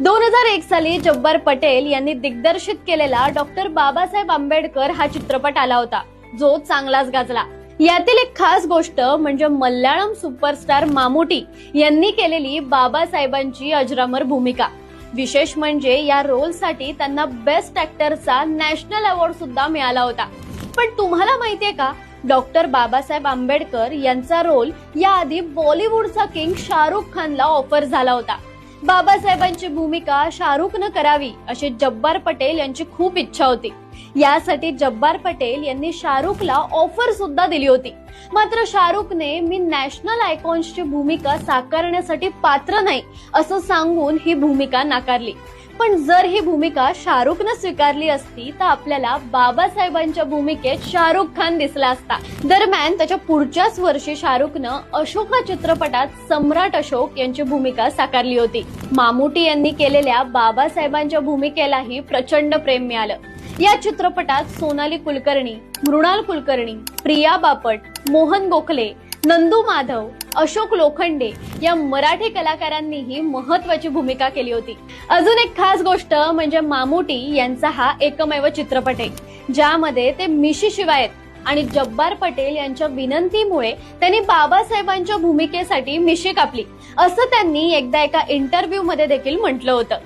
दोन हजार एक साली जब्बार पटेल यांनी दिग्दर्शित केलेला डॉक्टर बाबासाहेब आंबेडकर हा चित्रपट आला होता. जो चांगलाच गाजला. यातील एक खास गोष्ट म्हणजे मल्याळम सुपरस्टार मामुटी यांनी केलेली बाबासाहेबांची अजरामर भूमिका. विशेष म्हणजे या रोलसाठी त्यांना बेस्ट ऍक्टरचा नॅशनल अवॉर्ड सुद्धा मिळाला होता. पण तुम्हाला माहितीये का? डॉक्टर बाबासाहेब आंबेडकर यांचा रोल याआधी बॉलिवूडचा किंग शाहरुख खानला ऑफर झाला होता. बाबासाहेबांची भूमिका शाहरुखनं करावी अशी जब्बार पटेल यांची खूप इच्छा होती. यासाठी जब्बार पटेल यांनी शाहरुखला ऑफर सुद्धा दिली होती. मात्र शाहरुखने मी नॅशनल आयकॉन्सची भूमिका साकारण्यासाठी पात्र नाही असं सांगून ही भूमिका नाकारली. पण जर ही भूमिका शाहरुखनं स्वीकारली असती तर आपल्याला बाबासाहेबांच्या भूमिकेत शाहरुख खान दिसला असता. दरम्यान त्याच्या पुढच्याच वर्षी शाहरुखनं अशोका चित्रपटात सम्राट अशोक यांची भूमिका साकारली होती. मामुटी यांनी केलेल्या बाबासाहेबांच्या भूमिकेलाही प्रचंड प्रेम मिळालं. या चित्रपटात सोनाली कुलकर्णी मृणाल कुलकर्णी प्रिया बापट मोहन गोखले नंदू माधव अशोक लोखंडे या मराठी कलाकारांनीही महत्वाची भूमिका केली होती. अजून एक खास गोष्ट म्हणजे मामुटी यांचा हा एकमेव चित्रपट आहे ज्यामध्ये ते मिशी शिवाय आणि जब्बार पटेल यांच्या विनंतीमुळे त्यांनी बाबासाहेबांच्या भूमिकेसाठी मिशी कापली. असं त्यांनी एकदा एका इंटरव्ह्यू मध्ये देखील म्हटलं होतं.